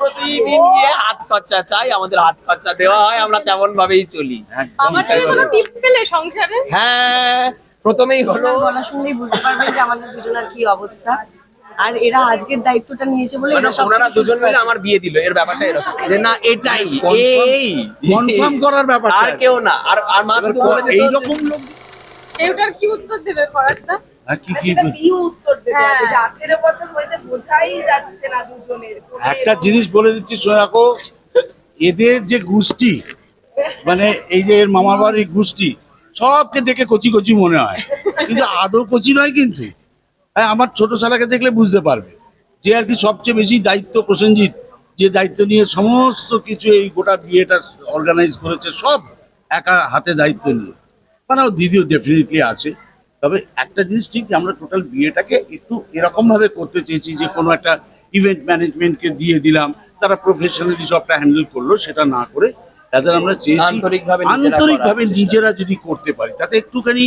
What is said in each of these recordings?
প্রতিদিন গিয়ে হাত খরচা চাই আমাদের হাত খরচা দেওয়া হয় আমরা তেমন ভাবেই চলি আমার থেকে কোনো টিপস পেলে সংসারে? হ্যাঁ প্রথমেই হলো গলা শুনলেই বুঝতে পারবেন যে আমাদের দুজনের কি অবস্থা। আর এরা আজকের দায়িত্বটা নিয়েছে বলে মানে ওনারা দুজন মিলে আমার বিয়ে দিল এর ব্যাপারটা এরকম। যে না এটাই এই। কনফার্ম করার ব্যাপারটা। আর কেউ না। আর আর মা শুধু বলে যে- এইরকম লোক এটার কি উত্তর দেবে ফরাজদা কি কি উত্তর দেবে হ্যাঁ। যে আঠেরো বছর হয়েছে বোঝাই যাচ্ছে না দুজনের একটা জিনিস বলে দিচ্ছি সোনাকো এদের যে গোষ্ঠী মানে এই যে এর মামার বাড়ির গোষ্ঠী সবকে দেখে কচি কচি মনে হয়। কিন্তু আদৌ কচি নয় কিন্তু। হ্যাঁ আমার ছোট শালাকে দেখলে বুঝতে পারবে যে আর কি সবচেয়ে বেশি দায়িত্ব প্রসেনজিৎ যে দায়িত্ব নিয়ে সমস্ত কিছু এই গোটা বিয়েটা অর্গানাইজ করেছে সব একা হাতে দায়িত্ব নিয়ে। মানে ও দিদিও ডেফিনেটলি আছে। তবে একটা জিনিস ঠিক যে আমরা টোটাল বিয়েটাকে একটু এরকম ভাবে করতে চেয়েছি যে কোনো একটা ইভেন্ট ম্যানেজমেন্টকে দিয়ে দিলাম তারা প্রফেশনালি সবটা হ্যান্ডেল করল সেটা না করে তাদের আমরা চেয়েছি আন্তরিকভাবে নিজেরা যদি করতে পারি তাতে একটুখানি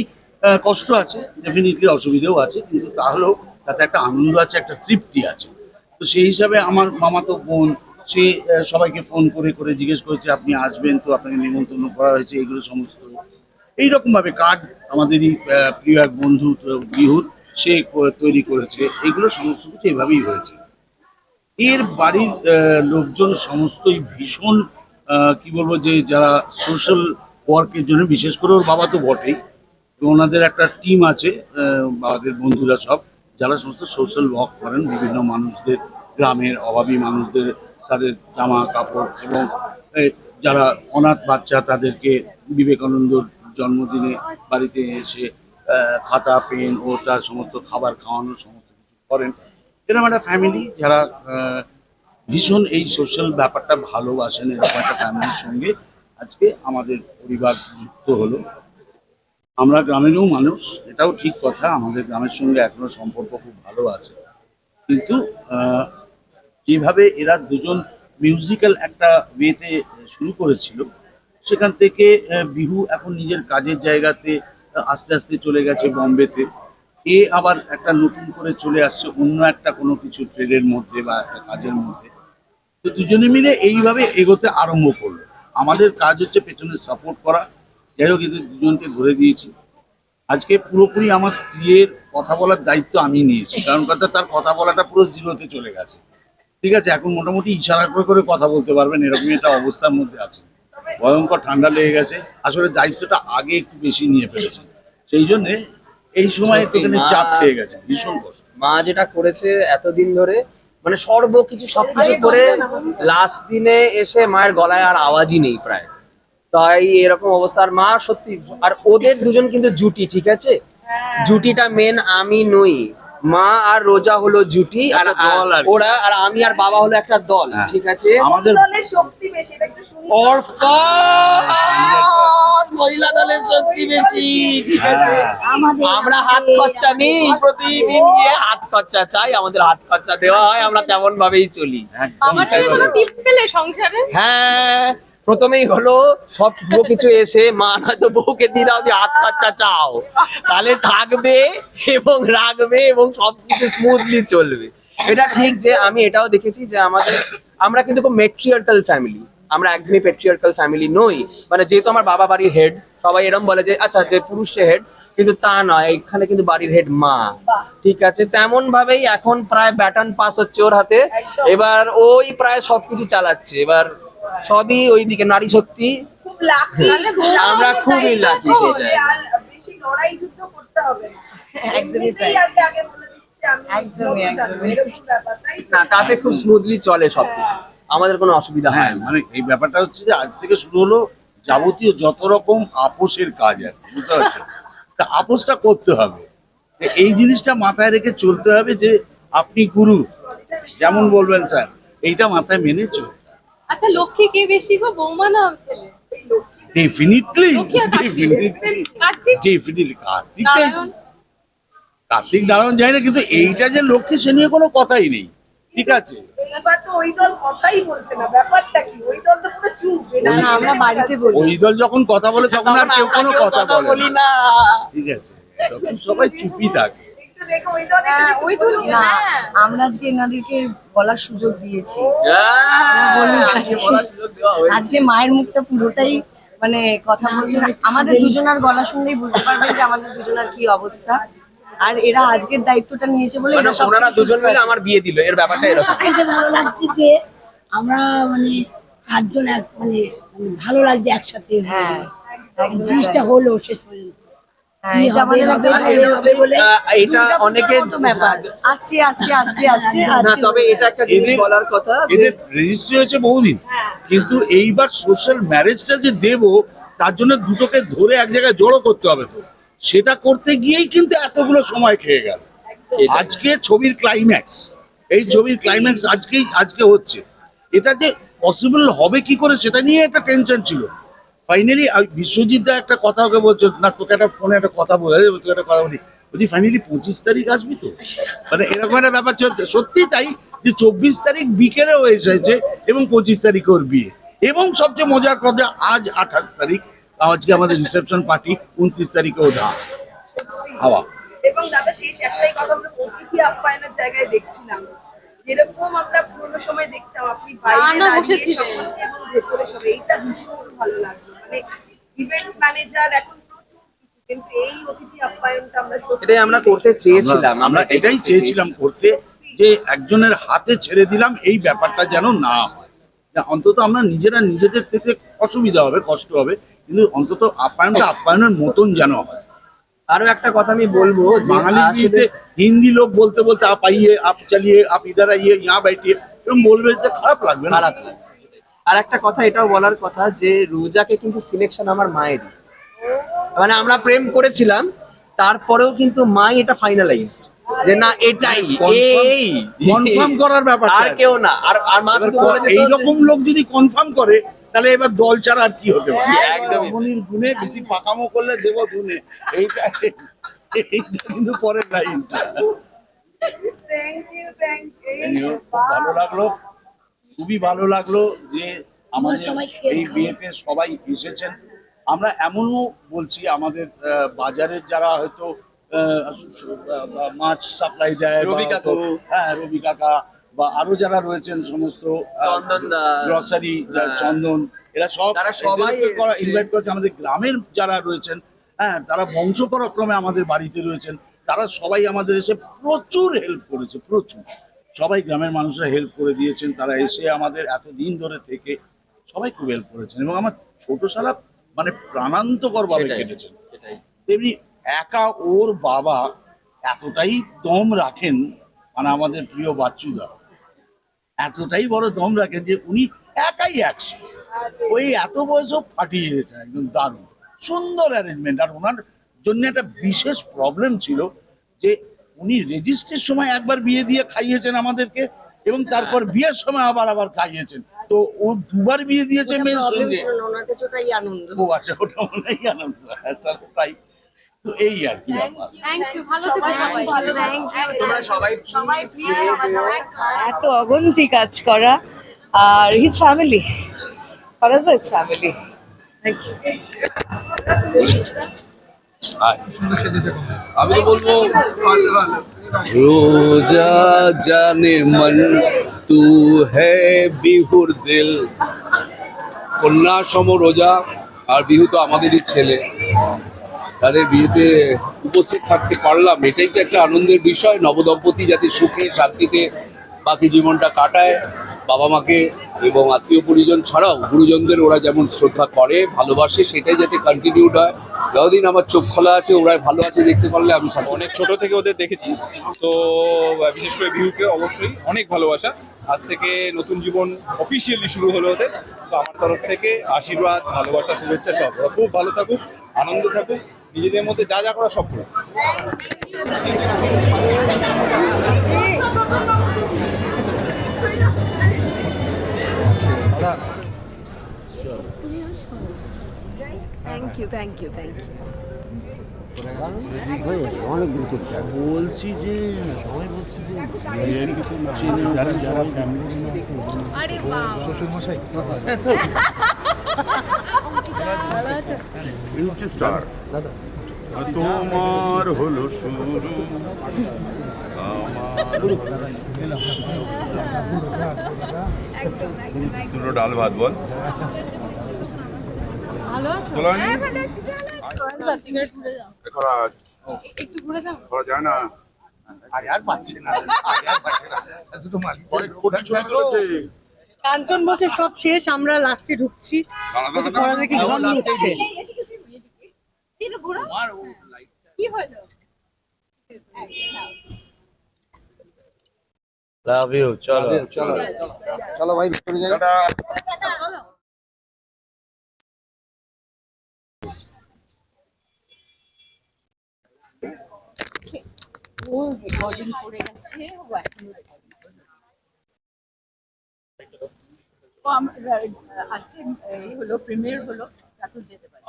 কষ্ট আছে ডেফিনেটলি অসুবিধেও আছে কিন্তু তাহলেও তাতে একটা আনন্দ আছে একটা তৃপ্তি আছে। তো সেই হিসাবে আমার মামাতো বোন সে সবাইকে ফোন করে করে জিজ্ঞেস করেছে আপনি আসবেন তো? আপনাকে নিমন্ত্রণ করা হয়েছে? এগুলো সমস্ত। এইরকম ভাবে কার্ড আমাদেরই প্রিয় এক বন্ধু, বিহুর, সে তৈরি করেছে। এগুলো সমস্ত কিছু এভাবেই হয়েছে। এর বাড়ির লোকজন সমস্তই ভীষণ কি বলব যে, যারা সোশ্যাল ওয়ার্কের জন্য, বিশেষ করে ওর বাবা তো বটেই। তো ওনাদের একটা টিম আছে বাবাদের বন্ধুরা সব, যারা সমস্ত সোশ্যাল ওয়ার্ক করেন, বিভিন্ন মানুষদের, গ্রামের অভাবী মানুষদের, তাদের জামা কাপড় এবং যারা অনাথ বাচ্চা, তাদেরকে বিবেকানন্দর জন্মদিনে বাড়িতে এসে খাতা পেন ও তার সমস্ত খাবার খাওয়ানো সমস্ত কিছু করেন। এরকম একটা ফ্যামিলি যারা ভীষণ এই সোশ্যাল ব্যাপারটা ভালোবাসেন, এরকম একটা ফ্যামিলির সঙ্গে আজকে আমাদের পরিবার যুক্ত হলো। আমরা গ্রামেরও মানুষ, এটাও ঠিক কথা, আমাদের গ্রামের সঙ্গে এখনও সম্পর্ক খুব ভালো আছে। কিন্তু যেভাবে এরা দুজন মিউজিক্যাল একটা ওয়েতে শুরু করেছিল সেখান থেকে বিহু এখন নিজের কাজের জায়গাতে আস্তে আস্তে চলে গেছে বম্বেতে। এ আবার একটা নতুন করে চলে আসছে অন্য একটা কোনো কিছু ট্রেডের মধ্যে বা একটা কাজের মধ্যে। তো দুজনে মিলে এইভাবে এগোতে আরম্ভ করল। আমাদের কাজ হচ্ছে পেছনে সাপোর্ট করা। যাই হোক এদের দুজনকে ধরে দিয়েছি। আজকে পুরোপুরি আমার স্ত্রীর কথা বলার দায়িত্ব আমি নিয়েছি। কারণ কথা তার কথা বলাটা পুরো জিরোতে চলে গেছে। ঠিক আছে এখন মোটামুটি ইশারা করে করে কথা বলতে পারবেন এরকমই একটা অবস্থার মধ্যে আছে। ভয়ঙ্কর ঠান্ডা লেগে গেছে। আসলে দায়িত্বটা আগে একটু বেশি নিয়ে ফেলেছে সেই জন্যে এই সময় একটুখানি চাপ পেয়ে গেছে ভীষণ কষ্ট। মা যেটা করেছে এতদিন ধরে মানে সর্বকিছু সবকিছু করে লাস্ট দিনে এসে মায়ের গলায় আর আওয়াজই নেই প্রায়। তাই এরকম অবস্থা আর মা সত্যি আর ওদের দুজন কিন্তু জুটি ঠিক আছে? জুটিটা মেন আমি নই। মা আর রোজা হলো জুটি আর। ওরা আর আমি আর বাবা হলো একটা দল হ্যাঁ। ঠিক আছে? আমাদের দলের শক্তি বেশি? এটা একটু শুনি। তো। অরফান মহিলা দলের শক্তি বেশি ঠিক আছে? হ্যাঁ। আমরা হাত খরচা নেই প্রতিদিন গিয়ে হাত খরচা চাই আমাদের হাত খরচা দেওয়া হয় আমরা তেমন ভাবেই চলি আমার টিপস পেলে সংসারে? হ্যাঁ। প্রথমেই হলো সব পুরো কিছু এসে মা নয়তো বউকে দিয়ে দাও দিয়ে হাত খরচা চাও। তাহলে থাকবে এবং রাখবে এবং সবকিছু স্মুথলি চলবে। এটা ঠিক যে আমি এটাও দেখেছি যে আমাদের আমরা কিন্তু খুব মেট্রিয়ার্কাল ফ্যামিলি আমরা একদমই পেট্রিয়ার্কাল ফ্যামিলি নই। মানে যেহেতু আমার বাবা বাড়ির হেড সবাই এরকম বলে যে আচ্ছা যে পুরুষ হেড কিন্তু তা নয় এখানে কিন্তু বাড়ির হেড মা। ঠিক আছে? তেমন ভাবেই এখন প্রায় ব্যাটন পাস হচ্ছে ওর হাতে। এবার ওই প্রায় সবকিছু চালাচ্ছে। এবার সবই ওইদিকে নারী শক্তি। লাকি বউ আমরা খুবই দায়িত্ব lucky তো সেটাই। আর বেশি লড়াই যুদ্ধ করতে হবে। না একদমই তাই। এমনিতেই আগে আগে বলে দিচ্ছি আমি একদমই, নতুন জানব, একদমই। এরকম ব্যাপার তাই তো? না তাতে খুব স্মুথলি চলে সবকিছু। আমাদের কোনো অসুবিধা হয় হ্যাঁ না। মানে এই ব্যাপারটা হচ্ছে যে আজ থেকে শুরু হলো যাবতীয় যত রকম আপোষের কাজ আর বুঝতে পারছ? তা আপোষটা করতে হবে। এই জিনিসটা মাথায় রেখে চলতে হবে যে আপনি গুরু যেমন বলবেন স্যার এইটা মাথায় মেনে চলতে আচ্ছা লক্ষ্মী কে বেশি গো বৌমা না ছেলে? ডেফিনেটলি কার্তিক। ডেফিনেটলি কার্তিক? কার্তিক নারায়ণ যায় না কিন্তু এইটা যে লক্ষ্মী সে নিয়ে কোনো কথাই নেই। ঠিক আছে? তো ওই দল কথাই বলছে না ব্যাপারটা কি? ওই দল তো পুরো চুপ না, না, আমরা বাড়িতে বলি। ওই দল যখন কথা বলে তখন আর কেউ কোনো কথা বলে বলি না। না। ঠিক আছে? তখন সবাই চুপই থাকে। হ্যাঁ, হ্যাঁ। আমরা আজকে এনাদেরকে বলার সুযোগ দিয়েছি। আজকে- মায়ের মুখটা পুরোটাই মানে কথা বলতে আমাদের দুজনার গলা শুনলেই বুঝতে পারবেন যে আমাদের দুজনার কি অবস্থা। আর এরা আজকের দায়িত্বটা নিয়েছে বলে মানে ওনারা দুজন মিলে আমার বিয়ে দিল এর ব্যাপারটা এরকম। এটা ভালো লাগছে যে আমরা মানে চারজন এক মানে ভালো লাগছে একসাথে। হ্যাঁ জিনিসটা হলো শেষ পর্যন্ত। এটা হবে আমাদের হবে একটা হবে হবে বলে আহ, এটা দুর্গাপুজোর অনেকে ব্যাপার। আসছে আসছে আসছে আসছে না তবে এটা একটা জিনিস বলার কথা এদের রেজিস্ট্রি হয়েছে বহুদিন। কিন্তু এইবার সোশ্যাল ম্যারেজটা যে দেব তার জন্য দুটোকে ধরে এক জায়গায় জড়ো করতে হবে তো। সেটা করতে গিয়েই কিন্তু এতগুলো সময় খেয়ে গেল। আজকে ছবির ক্লাইম্যাক্স এই ছবির ক্লাইম্যাক্স আজকেই আজকে হচ্ছে। এটা যে পসিবল হবে কি করে সেটা নিয়ে একটা টেনশন ছিল। ফাইনালি বিশ্বজিৎ দা একটা কথা ওকে বলছো না তোকে একটা ফোনে একটা কথা বলে তোকে একটা কথা বলি। বলছি ফাইনালি পঁচিশ তারিখ আসবি তো? মানে এরকম একটা ব্যাপার চলছে। সত্যি তাই যে চব্বিশ তারিখ বিকেলে হয়ে এসেছে এবং পঁচিশ তারিখ ওর বিয়ে। এবং সবচেয়ে মজার কথা আজ আঠাশ তারিখ আজকে আমাদের রিসেপশন পার্টি উনত্রিশ তারিখে ওঠা হাওয়া। এবং দাদা শেষ একটাই কথা আমরা অতিথি আপ্যায়নের জায়গায় দেখছিলাম। যেরকম আমরা পুরোনো সময় দেখতাম আপনি বাইরে রান্না দাঁড়িয়ে। এবং ভেতরে সব এইটা ভীষণ ভালো লাগল। মানে ইভেন্ট ম্যানেজার এখন প্রচুর কিছু কিন্তু এই অতিথি আপ্যায়নটা আমরা সত্যি এটাই আমরা করতে চেয়েছিলাম আমরা এটাই চেয়েছিলাম করতে যে একজনের হাতে ছেড়ে দিলাম এই ব্যাপারটা যেন না হয়। অন্তত আমরা নিজেরা নিজেদের থেকে অসুবিধা হবে কষ্ট হবে কিন্তু অন্তত আপ্যায়নটা আপ্যায়নের মতন যেন হয়। আরও একটা কথা আমি বলব যে বাঙালি হিন্দি লোক বলতে বলতে আপ আইয়ে আপ চালিয়ে আপ ইধার আইয়ে ইয়া বাইটিয়ে এরকম বলবে যে খারাপ লাগবে না। খারাপ লাগে। আর একটা কথা এটাও বলার কথা যে রোজাকে কিন্তু সিলেকশন আমার মায়েরই। মানে আমরা প্রেম করেছিলাম তারপরেও কিন্তু মাই এটা ফাইনালাইজ যে না এটাই এই। confirm করার ব্যাপারটা আর কেউ না আর আর মা যে- এইরকম লোক যদি কনফার্ম করে তাহলে এবার দল ছাড়া আর কি হতে পারে? একদমই। রমণীর গুণে বেশি পাকামো করলে দেব ধুনে। এইটা এইটা কিন্তু পরের লাইনটা থ্যাংক ইউ থ্যাংক ইউ ভালো লাগল। খুবই ভালো লাগল যে আমাদের এই বিয়েতে সবাই এসেছেন। আমরা এমনও বলছি আমাদের আহ, বাজারের যারা হয়তো মাছ সাপ্লাই দেয় রবি হ্যাঁ রবি কাকা বা আরও যারা রয়েছেন সমস্ত গ্রসারি হ্যাঁ। চন্দন এরা সব সবাই। ইনভাইট করেছে। আমাদের গ্রামের যারা রয়েছেন হ্যাঁ তারা বংশ পরাক্রমে আমাদের বাড়িতে রয়েছেন তারা সবাই আমাদের এসে প্রচুর হেল্প করেছে প্রচুর। সবাই গ্রামের মানুষরা হেল্প করে দিয়েছেন তারা এসে আমাদের এত দিন ধরে থেকে সবাই খুব হেল্প করেছেন এবং আমার ছোট শালা মানে প্রাণান্তকর ভাবে কেটেছেন। তেমনি একা ওর বাবা এতটাই দম রাখেন মানে আমাদের প্রিয় বাচ্চুদা এতটাই বড় দম রাখেন যে উনি একাই একশো। ওই এত বয়সও ফাটিয়ে দিয়েছেন একদম দারুণ। সুন্দর অ্যারেঞ্জমেন্ট আর ওনার জন্য একটা বিশেষ প্রবলেম ছিল যে উনি রেজিস্ট্রির সময় একবার বিয়ে দিয়ে খাইয়েছেন আমাদেরকে এবং তারপর বিয়ের সময় আবার আবার খাইয়েছেন। তো ও দুবার বিয়ে দিয়েছে মেয়ের সঙ্গে। ও আচ্ছা ওটা মনে আনন্দ। হ্যাঁ, তাই। তো এই আর কি এত অগন্তি কাজ করা। আর his family is family thank you আমি তো বলব রোজা জানে মন তু হে বিহুর দিল। কন্যা সম রোজা আর বিহু তো আমাদেরই ছেলে। তাদের বিয়েতে উপস্থিত থাকতে পারলাম এটাই তো একটা আনন্দের বিষয়। নবদম্পতি যাতে সুখে শান্তিতে বাকি জীবনটা কাটায় বাবা মাকে এবং আত্মীয় পরিজন ছাড়াও গুরুজনদের ওরা যেমন শ্রদ্ধা করে ভালোবাসে সেটাই যাতে কন্টিনিউড হয়। যতদিন আমার চোখ খোলা আছে ওরাই ভালো আছে দেখতে পারলে আমি অনেক ছোট থেকে ওদের দেখেছি। তো বিশেষ করে বিহুকে অবশ্যই অনেক ভালোবাসা। আজ থেকে নতুন জীবন অফিসিয়ালি শুরু হলো ওদের। তো আমার তরফ থেকে আশীর্বাদ ভালোবাসা শুভেচ্ছা সব। ওরা খুব ভালো থাকুক আনন্দ থাকুক নিজেদের মধ্যে যা যা করা সব করুক। Thank you thank you thank you বলছি যে সবাই বলছি যারা তোমার হলো শুরু। দুটো ডাল ভাত বল। ভালো আছো? তোলা হয়নি? ভালো আছি, ভালো আছি। সত্যিকার ঘুরে যাও। করা একটু ঘুরে যাও। করা যায় না। আর পাচ্ছে না আর পাচ্ছে না। দুটো মালিক কোটি ছবি তুলেছে কাঞ্চন বলছে সব শেষ আমরা লাস্টে ঢুকছি। দাঁড়া, দাঁড়া, বলছে করা দেখি ঘাম হচ্ছে কি হলো? লাভ ইউ চলো। চলো। চলো ভাই ভিতরে যাই। টাটা। আজকে এই হলো প্রিমিয়ার হলো এখন যেতে পারি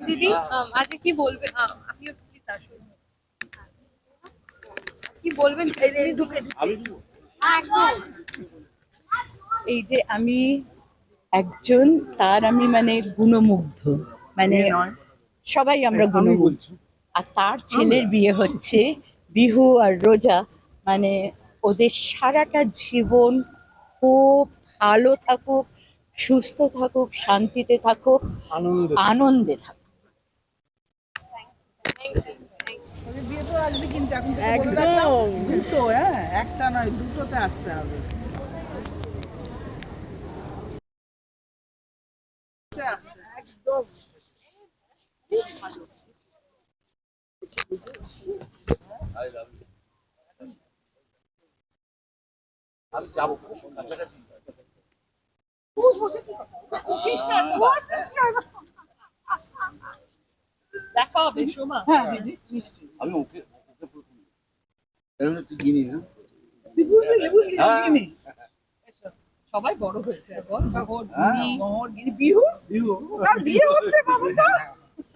দিদি আজকে কি বলবে আম, আপনি প্লিজ আসুন কি বলবেন এই যে আমি একজন তার আমি মানে গুণমুগ্ধ। মানে সবাই আমরা গুণমুগ্ধ আর তার ছেলের বিয়ে হচ্ছে বিহু আর রোজা। মানে ওদের সারাটা জীবন খুব ভালো থাকুক সুস্থ থাকুক শান্তিতে থাকুক আনন্দে থাকুক। একদম। দুটো হ্যাঁ একটা নয় দুটোতে আসতে হবে। একদম। দেখা হবে সোমা হ্যাঁ দিদি আমি ওকে ওকে প্রথম এরকম একটু জিনিস না তুই বুঝলি বুঝলি। গিনি সবাই বড় হয়েছে এখন হ্যাঁ। বিহু বিহু বিয়ে হচ্ছে বাবাটা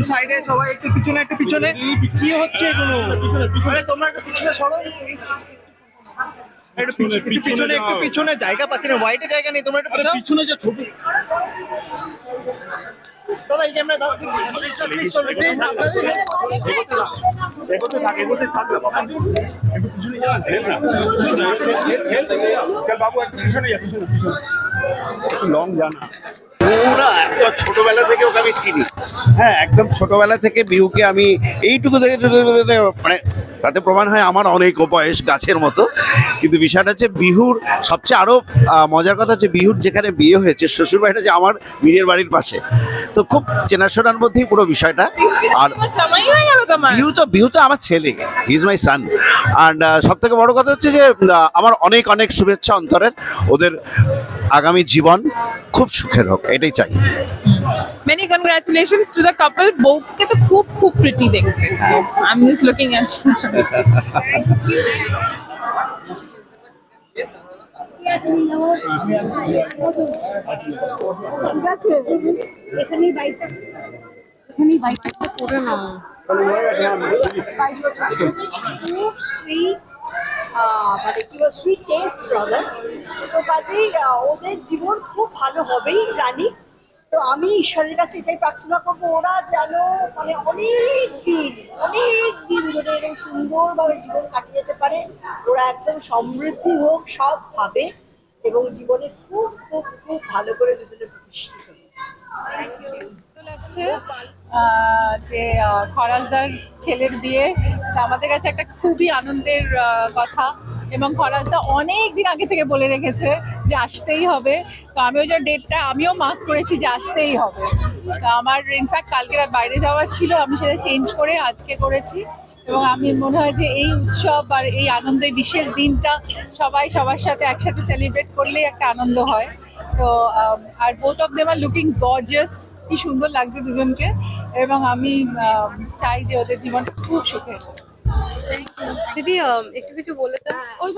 একটু সাইডে সবাই একটু পিছনে একটু পিছনে কি হচ্ছে এগুলো আরে তোমরা একটু পিছনে সরো একটু পিছনে একটু পিছনে জায়গা পাচ্ছি না হোয়াইটে জায়গা নেই তোমরা একটু পিছনে পিছনে যে ছোট দাদা এই ক্যামেরা দাও প্লিজ প্লিজ একটু একটু পুরা একদম ছোটবেলা থেকে ওকে আমি চিনি। হ্যাঁ একদম ছোটবেলা থেকে বিহুকে আমি এইটুকু থেকে মানে তাতে প্রমাণ হয় আমার অনেক বয়স গাছের মতো। কিন্তু বিষয়টা হচ্ছে বিহুর সবচেয়ে আরও আহ, মজার কথা হচ্ছে বিহুর যেখানে বিয়ে হয়েছে শ্বশুর বাড়িটা যে আমার নিজের বাড়ির পাশে। তো খুব চেনাশোনার মধ্যেই পুরো বিষয়টা। আর জামাই হয়ে গেল তোমার? বিহু তো বিহু তো আমার ছেলে। ইজ মাই সান অ্যান্ড সব থেকে বড় কথা হচ্ছে যে আমার অনেক অনেক শুভেচ্ছা অন্তরের। ওদের আগামী জীবন খুব সুখের হোক এটাই চাই। Many congratulations to the couple বউকে তো খুব খুব প্রিটি দেখতে। I am just looking at এখানেই বাইকটা এখানেই বাইকটা করে না খুব সুইট মানে কি বল সুইট টেস্ট রাদার তো কাজেই ওদের জীবন খুব ভালো হবেই, জানি। তো আমি ঈশ্বরের কাছে এটাই প্রার্থনা করব, ওরা যেন মানে অনেক দিন অনেক দিন ধরে এরকম সুন্দরভাবে জীবন কাটিয়ে যেতে পারে। ওরা একদম সমৃদ্ধি হোক, সব ভাবে, এবং জীবনে খুব খুব খুব ভালো করে দুজনে প্রতিষ্ঠিত থ্যাংক ইউ লাগছে যে খরাজদার ছেলের বিয়ে। আমাদের কাছে একটা খুবই আনন্দের কথা। এবং খরাজদা অনেক দিন আগে থেকে বলে রেখেছে যে আসতেই হবে। তো আমি ওই যে ডেটটা, আমিও মার্ক করেছি যে আসতেই হবে। তা আমার ইনফ্যাক্ট কালকে বাইরে যাওয়ার ছিল, আমি সেটা চেঞ্জ করে আজকে করেছি। এবং আমি মনে হয় যে এই উৎসব আর এই আনন্দ বিশেষ দিনটা সবাই সবার সাথে একসাথে সেলিব্রেট করলেই একটা আনন্দ হয়। তো আর both of them are looking gorgeous কি সুন্দর লাগছে দুজনকে এবং আমি চাই যে ওদের জীবনটা খুব সুখের হোক। দিদি একটু কিছু ওই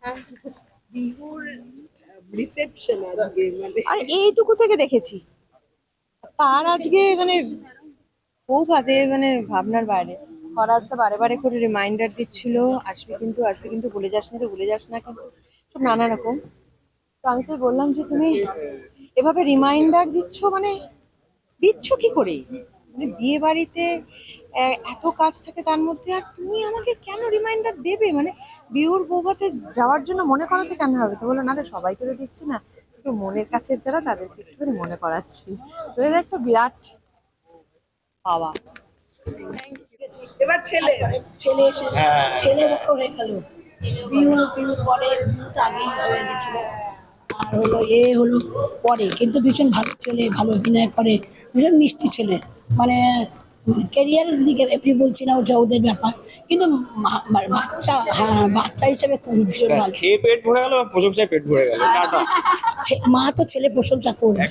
হ্যাঁ। বিহুর রিসেপশন আজকে মানে। আর এইটুকু থেকে দেখেছি। তার আজকে মানে পৌঁছাতে মানে ভাবনার বাইরে। ফরাজ তো বারে বারে করে রিমাইন্ডার দিচ্ছিল আসবে কিন্তু আসবে কিন্তু ভুলে যাস না তো ভুলে যাস না কিন্তু সব নানা রকম। তো আমি তো বললাম যে তুমি এভাবে রিমাইন্ডার দিচ্ছ মানে দিচ্ছ কি করে? মানে বিয়ে বাড়িতে আহ, এত কাজ থাকে তার মধ্যে আর তুমি আমাকে কেন রিমাইন্ডার দেবে? মানে বিহুর বৌভাতে যাওয়ার জন্য মনে করাতে কেন হবে? তো বলল না রে সবাইকে তো দিচ্ছি না। একটু মনের কাছের যারা তাদেরকে একটুখানি মনে করাচ্ছি। তো এটা একটা বিরাট পাওয়া। এবার ছেলে ছেলে এসে ছেলে বড় হয়ে গেল। বিহু বিহুর পরে তো আগেই হয়ে গেছিল। আর হলো এ হলো পরে। কিন্তু ভীষণ ভালো ছেলে ভালো অভিনয় করে। ভীষণ মিষ্টি ছেলে। মানে ক্যারিয়ারের দিকে এমনি বলছি না ওটা ওদের ব্যাপার। কিন্তু মা- মা- বাচ্চা হ্যাঁ বাচ্চা হিসেবে খুব ভীষণ ভালো। খেয়ে পেট ভরে গেল প্রশংসায় পেট ভরে গেল ছে- মা তো ছেলে প্রশংসা করবে।